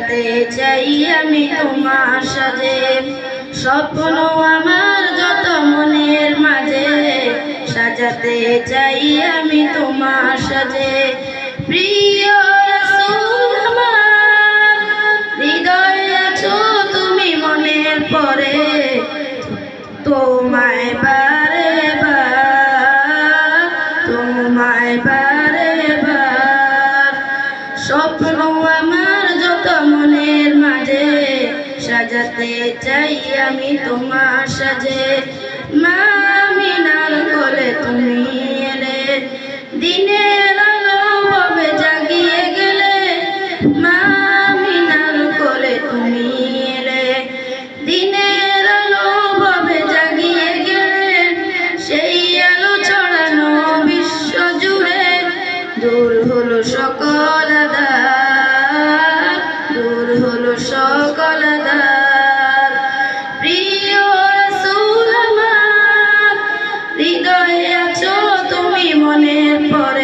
সাজাতে চাই আমি তোমার সাজে স্বপ্ন আমার যত মনের মাঝে, সাজাতে চাই আমি তোমার সাজে প্রিয় তুমি মনের পরে। তোমায় বার, তোমায় বারে বার। স্বপ্ন আমার সাজাতে চাই আমি তোমার সাজে। মা মিনার করে তুমি এলে। দিনের জাগিয়ে গেলে। তুমি এলে। দিনের আলো জাগিয়ে গেলে। সেই আলো ছড়ানো দূর হলো সকল দূর হলো সকল পরে